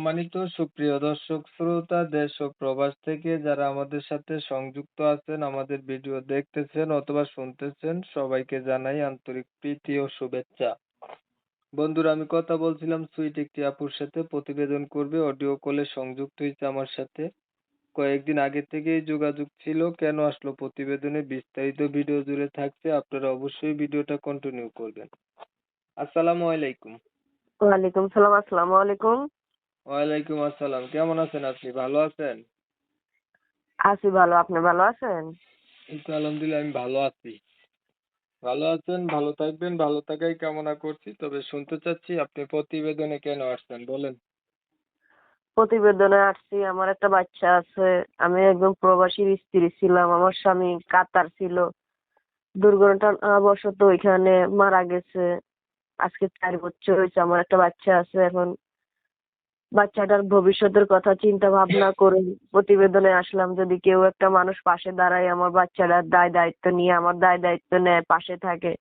সম্মানিত সুপ্রিয় দর্শক, শ্রোতা, দেশ ও প্রবাস থেকে যারা আমাদের সাথে সংযুক্ত আছেন, আমাদের ভিডিও দেখতেছেন অথবা শুনতেছেন, সবাইকে জানাই আন্তরিক প্রীতি ও শুভেচ্ছা। বন্ধুরা, আমি কথা বলছিলাম সুইট একটি আপুর সাথে, প্রতিবেদন করবে, অডিও কলে সংযুক্ত হয়েছে আমার সাথে। কয়েকদিন আগে থেকেই যোগাযোগ ছিল, কেন আসলো প্রতিবেদনে বিস্তারিত ভিডিও জুড়ে থাকছে, আপনারা অবশ্যই ভিডিওটা কন্টিনিউ করবেন। আসসালামু আলাইকুম। ওয়ালাইকুম সালাম, আসসালামু আলাইকুম। ওয়ালাইকুম আসসালাম। কেমন আছেন আপনি? ভালো আছেন? আছি ভালো। আপনি ভালো আছেন? তো আলহামদুলিল্লাহ আমি ভালো আছি। ভালো আছেন ভালো থাকবেন ভালো থাকাই কামনা করছি। তবে শুনতে চাচ্ছি আপনি প্রতিবেদনে কেন আসছেন? বলেন। প্রতিবেদনে আসছি আমার একটা বাচ্চা আছে। আমি একজন প্রবাসীর স্ত্রী ছিলাম আমার স্বামী কাতার ছিল। দুর্ঘটনা দুর্ঘটনাবশত ওইখানে মারা গেছে। আজকে চার বছর হয়েছে আমার একটা বাচ্চা আছে। এখন বাচ্চাটার ভবিষ্যতের কথা চিন্তা ভাবনা করে প্রতিবেদনে আসলাম, যদি কেউ একটা মানুষ পাশে দাঁড়ায়, আমার বাচ্চাটার দায় দায়িত্ব নিয়ে আমার দায় দায়িত্ব নেয়, পাশে থাকে।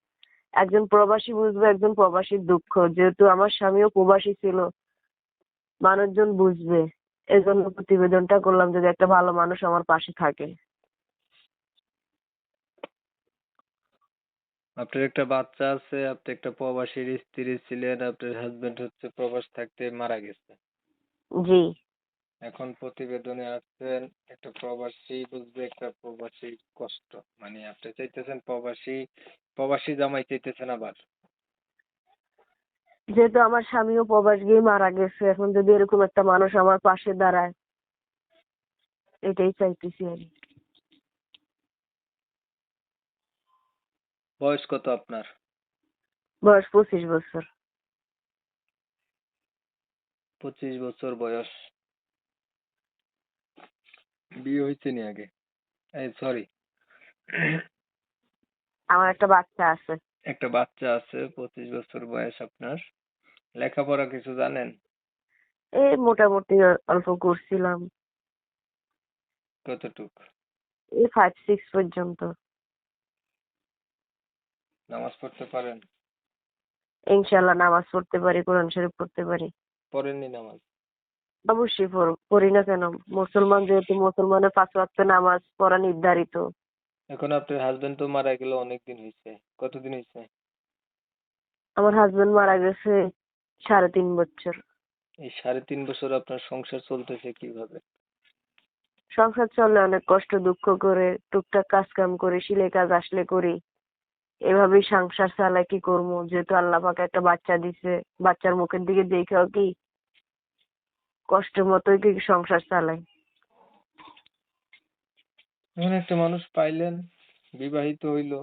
একজন প্রবাসী বুঝবে, একজন প্রবাসীর দুঃখ। যেহেতু আমার স্বামীও প্রবাসী ছিল, মানুষজন বুঝবে। এজন্য প্রতিবেদনটা করলাম, যদি একটা ভালো মানুষ আমার পাশে থাকে। আপনার একটা বাচ্চা আছে, আপনি একটা প্রবাসীর স্ত্রী ছিলেন, আপনার হাজবেন্ড হচ্ছে প্রবাস থাকতে মারা গেছে। জি। এখন প্রতিবেদনে আসছেন একটা প্রবাসী বুঝবে একটা প্রবাসী কষ্ট। মানে আপনি চাইতেছেন প্রবাসী প্রবাসী জামাই চাইতেছেন আবার। যেহেতু আমার স্বামীও প্রবাস গিয়ে মারা গেছে এখন যদি এরকম একটা মানুষ আমার পাশে দাঁড়ায় এটাই চাইতেছি আমি বয়স কত আপনার? বয়স পঁচিশ বছর। পঁচিশ বছর বয়স। বিয়ে হয়েছে নি আগে। এই সরি আমার একটা বাচ্চা আছে। একটা বাচ্চা আছে পঁচিশ বছর বয়স আপনার। লেখাপড়া কিছু জানেন? এই মোটামুটি অল্প করছিলাম। কতটুক? এই ফাইভ সিক্স পর্যন্ত। নামাজ পড়তে পারেন? ইনশাল্লাহ নামাজ পড়তে পারি কোরআন শরীফ পড়তে পারি। পড়েননি নামাজ? অবশ্যই পড়- না কেন? মুসলমান যেহেতু মুসলমানের পাঁচ ওয়াক্ত নামাজ পড়া নির্ধারিত। এখন আপনার হাজবেন্ড তো মারা গেল অনেক দিন হয়েছে কতদিন হয়েছে আমার হাজবেন্ড মারা গেছে সাড়ে তিন বছর। এই সাড়ে তিন বছর আপনার সংসার চলতেছে কীভাবে? সংসার চলে অনেক কষ্ট দুঃখ করে টুকটাক কাজ কাম করে সিলাই কাজ আসলে করি। এভাবেই সংসার চালাই কি করব? যেহেতু আল্লাহ পাকে একটা বাচ্চা দিছে বাচ্চার মুখের দিকে দেখেও কি কষ্ট মতোই কি সংসার চালাই এমন একটা মানুষ পাইলেন বিবাহিত হইল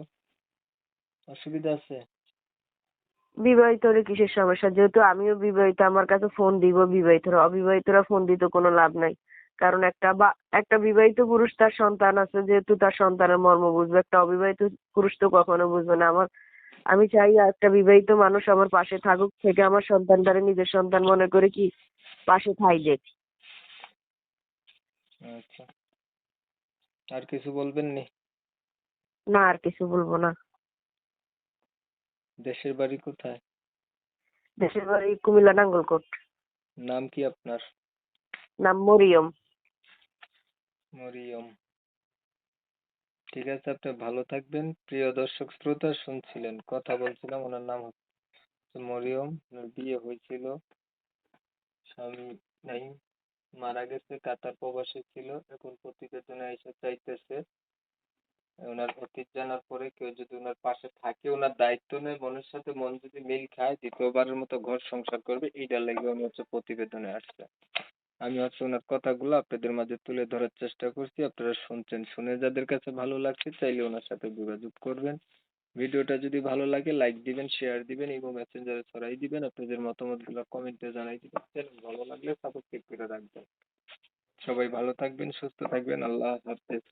অসুবিধা আছে? বিবাহিত হলে কিসের সমস্যা? যেহেতু আমিও বিবাহিত আমার কাছে ফোন দিব বিবাহিতরা। অবিবাহিতরা ফোন দিতে কোনো লাভ নাই। কারণ একটা বা একটা বিবাহিত পুরুষ তার সন্তান আছে যেহেতু তার সন্তানের মর্ম বুঝবে। একটা অবিবাহিত পুরুষ তো কখনো বুঝবে না। আমার আমি চাই একটা বিবাহিত মানুষ আমার পাশে থাকুক থেকে আমার সন্তান সন্তানটারে নিজের সন্তান মনে করে কি পাশে থাই দেখ আচ্ছা। আর কিছু বলবেন নি? না আর কিছু বলব না। দেশের বাড়ি কোথায়? দেশের বাড়ি কুমিল্লা নাঙ্গলকোট। নাম কি আপনার? নাম মরিয়ম। মরিয়ম। ঠিক আছে, আপনি ভালো থাকবেন। প্রিয় দর্শক, শ্রোতা শুনছিলেন, কথা বলছিলাম, ওনার নাম হচ্ছে মরিয়ম, ওনার বিয়ে হয়েছিল। স্বামী নাই, মারা গেছে, কাতার প্রবাসী ছিল, এখন প্রতিবেদনে এসে চাইতেছে, ওনার অতীত জানার পরে কেউ যদি ওনার পাশে থাকে, ওনার দায়িত্ব নেয়, মনের সাথে মন যদি মিল খায়, দ্বিতীয়বারের মতো ঘর সংসার করবে, এইটার লেগে উনি হচ্ছে প্রতিবেদনে আসছে আমি ওনার কথাগুলো আপনাদের মাঝে তুলে ধরার চেষ্টা করছি। আপনারা শুনছেন শুনে যাদের কাছে ভালো লাগছে চাইলে ওনার সাথে যোগাযোগ করবেন। ভিডিওটা যদি ভালো লাগে লাইক দিবেন শেয়ার দিবেন এবং মেসেঞ্জারে ছড়াই দিবেন। আপনাদের মতামতগুলো কমেন্টে জানাই দিবেন। চ্যানেল ভালো লাগলে সাবস্ক্রাইব করে রাখবেন। সবাই ভালো থাকবেন, সুস্থ থাকবেন। আল্লাহ হাফেজ।